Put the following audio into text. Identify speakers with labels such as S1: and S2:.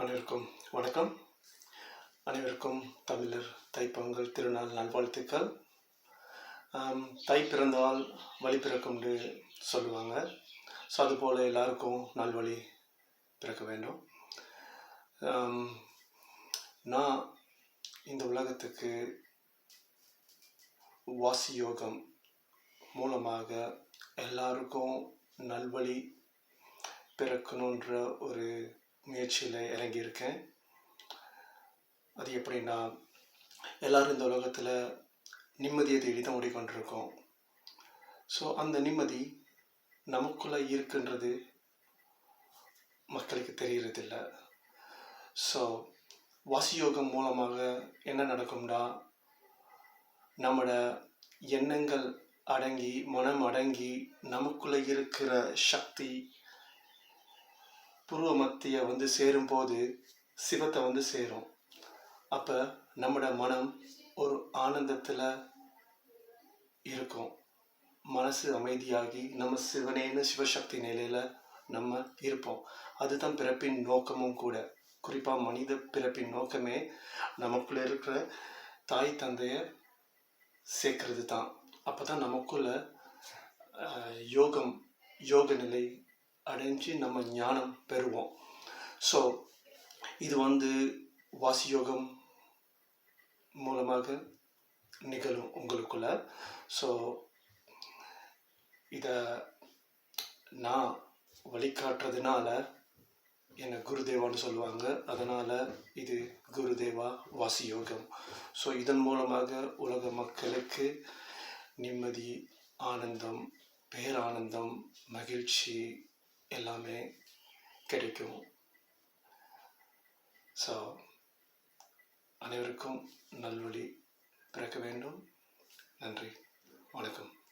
S1: அனைவருக்கும் வணக்கம். அனைவருக்கும் தமிழர் தைப்பொங்கல் திருநாள் நல்வாழ்த்துக்கள். தை பிறந்தால் வழி பிறக்கும்னு சொல்லுவாங்க. ஸோ அதுபோல் எல்லாருக்கும் நல்வழி பிறக்க வேண்டும். நான் இந்த உலகத்துக்கு வாசி யோகம் மூலமாக எல்லாருக்கும் நல்வழி பிறக்கணுன்ற ஒரு முயற்சியில் இறங்கியிருக்கேன். அது எப்படின்னா எல்லோரும் இந்த உலகத்தில் நிம்மதியை தேடி தான் ஓடிக்கொண்டிருக்கோம். ஸோ அந்த நிம்மதி நமக்குள்ளே இருக்குன்றது மக்களுக்கு தெரியறதில்ல. ஸோ வாசியோகம் மூலமாக என்ன நடக்கும்னா நம்மளோட எண்ணங்கள் அடங்கி மனம் அடங்கி நமக்குள்ளே இருக்கிற சக்தி புருவ மத்திய வந்து சேரும்போது சிவத்தை வந்து சேரும். அப்போ நம்மளோட மனம் ஒரு ஆனந்தத்தில் இருக்கும். மனசு அமைதியாகி நம்ம சிவனேன்னு சிவசக்தி நிலையில் நம்ம இருப்போம். அதுதான் பிறப்பின் நோக்கமும் கூட. குறிப்பாக மனித பிறப்பின் நோக்கமே நமக்குள்ள இருக்கிற தாய் தந்தையை சேர்க்கறது தான் அப்போ தான் நமக்குள்ள யோகம் யோக நிலை அடைஞ்சு நம்ம ஞானம் பெறுவோம். ஸோ இது வந்து வாசி யோகம் மூலமாக நிகழும் உங்களுக்குள்ள. ஸோ இதை நான் வழிகாட்டுறதுனால என்னை குருதேவான்னு சொல்லுவாங்க. அதனால் இது குருதேவா வாசி யோகம் ஸோ இதன் மூலமாக உலக மக்களுக்கு நிம்மதி ஆனந்தம் பேரானந்தம் மகிழ்ச்சி எல்லாமே கிடைக்கும். ஸோ அனைவருக்கும் நல்வழி பிறக்க வேண்டும். நன்றி. வணக்கம்.